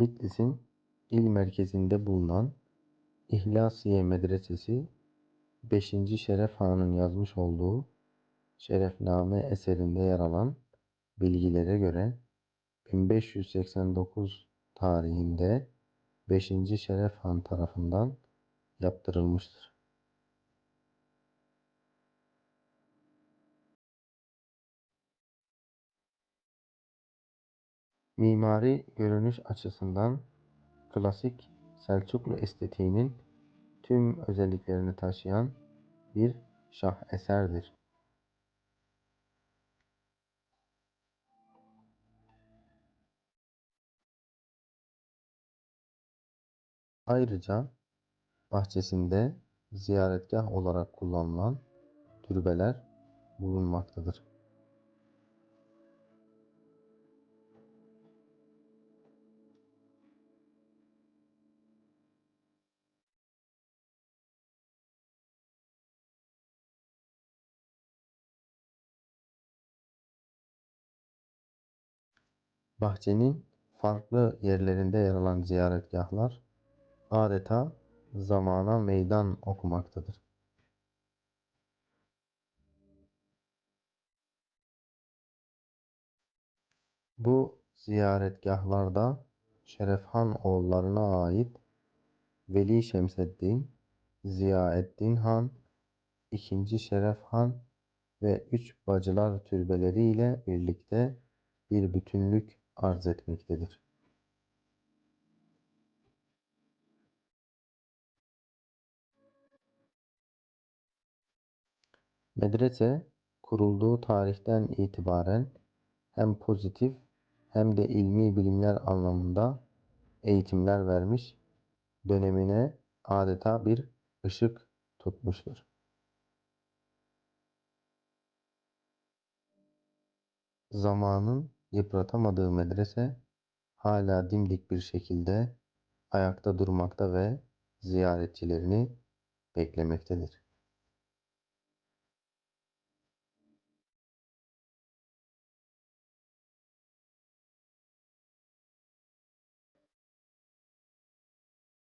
Bitlis'in il merkezinde bulunan İhlasiye Medresesi 5. Şeref Han'ın yazmış olduğu Şerefname eserinde yer alan bilgilere göre 1589 tarihinde 5. Şeref Han tarafından yaptırılmıştır. Mimari görünüş açısından klasik Selçuklu estetiğinin tüm özelliklerini taşıyan bir şaheserdir. Ayrıca bahçesinde ziyaretgah olarak kullanılan türbeler bulunmaktadır. Bahçenin farklı yerlerinde yer alan ziyaretgahlar adeta zamana meydan okumaktadır. Bu ziyaretgahlarda Şerefhan oğullarına ait Veli Şemseddin, Ziyaeddin Han, II. Şeref Han ve Üç Bacılar türbeleri ile birlikte bir bütünlük arz etmektedir. Medrese kurulduğu tarihten itibaren hem pozitif hem de ilmi bilimler anlamında eğitimler vermiş, dönemine adeta bir ışık tutmuştur. Zamanın yıpratamadığı medrese hala dimdik bir şekilde ayakta durmakta ve ziyaretçilerini beklemektedir.